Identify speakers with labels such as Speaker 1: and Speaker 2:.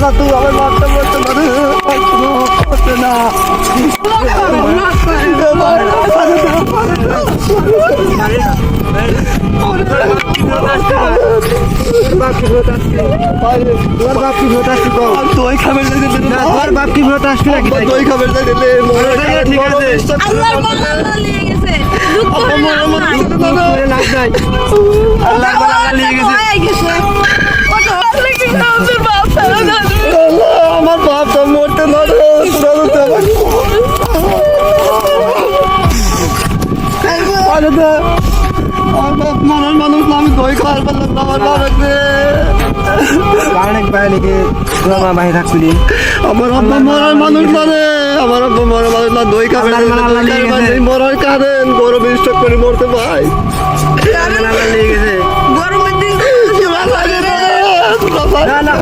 Speaker 1: দাদু আমার বাপটা বলতে পারে? করতে না।
Speaker 2: তোর বাপ কি
Speaker 1: আরে দে আমার বাপ মরার মানুষ না আমি দই খাওয়ার পারলাম না আমার বাপ রে
Speaker 2: অনেক বাইরে তোমার বাহির থাকছিলি
Speaker 1: আমার আব্বা মরার মানুষ না রে আমার আব্বা মরার মানুষ না দই খাবে। মরার কারেন গরম স্টক করে মরতে ভাই
Speaker 2: নিয়ে গেছে
Speaker 3: গরমের দিন
Speaker 2: না না